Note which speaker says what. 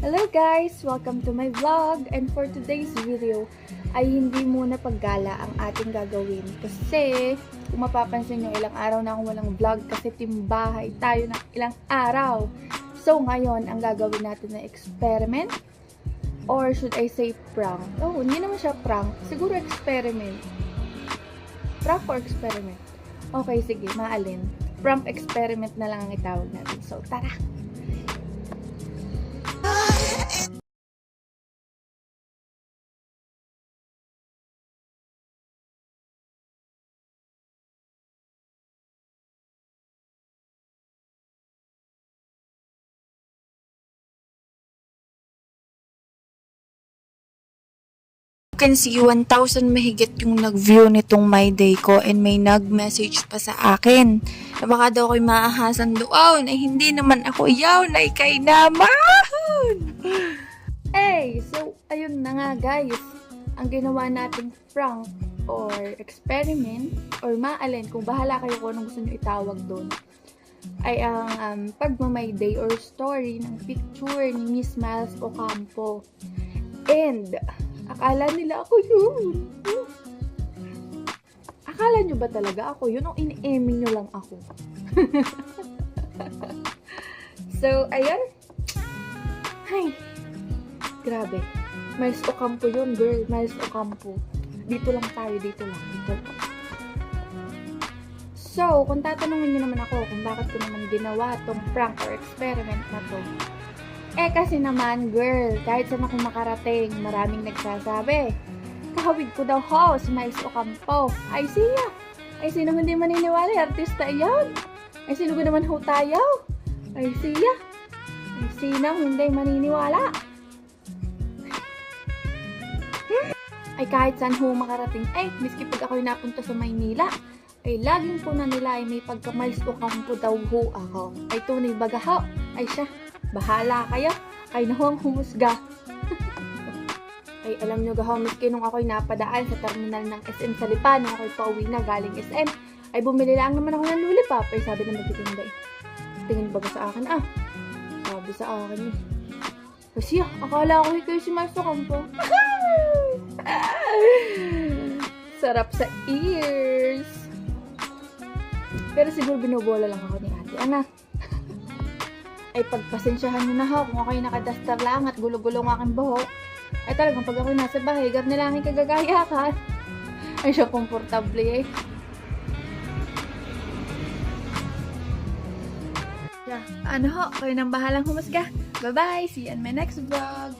Speaker 1: Hello guys! Welcome to my vlog! And for today's video ay hindi muna paggala ang ating gagawin. Kasi kung mapapansin nyo ilang araw na akong walang vlog kasi timbahay tayo ng ilang araw. So ngayon ang gagawin natin na experiment or should I say prank? Oh, hindi naman siya prank. Siguro experiment. Prank or experiment? Okay, sige, maalin. Prank experiment na lang ang itawag natin. So, tara!
Speaker 2: Can see 1,000 mahigit yung nag-view nitong My Day ko and may nag-message pa sa akin na baka daw ako'y maahasan doon ay hindi naman ako yaw na ikay naman.
Speaker 1: Hey! So, ayun na nga guys. Ang ginawa nating prank or experiment or maalin, kung bahala kayo kung anong gusto nyo itawag doon, ay ang um, pagmamayday or story ng picture ni Miss Miles Ocampo. And, akala nila ako yun. Akala nyo ba talaga ako yun o ini-emi nyo lang ako? so, ayun. Hi! Grabe. Miles Ocampo yun, girl. Miles Ocampo. Dito lang tayo, dito lang. Dito lang. So, kung tatanungin niyo naman ako kung bakit ko naman ginawa tong prank or experiment na to, eh kasi naman, girl, kahit saan ako makarating, maraming nagsasabi. Kahawig ko daw ho, si Miles Ocampo. Ay siya. Ay sino hindi maniniwala, artista iyon. Ay sino ko naman ho tayo. Ay siya. Ay sino hindi maniniwala. ay kahit saan ho makarating, ay miski pag ako'y napunta sa Maynila, ay laging po na nila ay may pagkamalis o kampo daw ho ako. Ay tunay baga ho, ay siya, bahala kayo, ay naho ang humusga. ay alam nyo gaho, miski nung ako'y napadaan sa terminal ng SM sa Lipa, nung ako'y pauwi na galing SM, ay bumili lang naman ako ng lollipop, ay sabi ng magtitinda eh. Tingin baga sa akin, ah, sabi sa akin eh. Kasi akala ko ikaw si Master Campo. Sarap sa ears. Pero siguro binobola lang ako ni ate. Ana ay pagpasensyahan nyo na ho kung ako'y nakadastar lang at gulo-gulo ang aking buhok. Ay talagang pag ako'y nasa bahay, gar na lang aking kagagayakan. Ay siya komportable eh. Yeah. Ano ho, kayo nang bahalang humusga. Bye-bye! See you in my next vlog!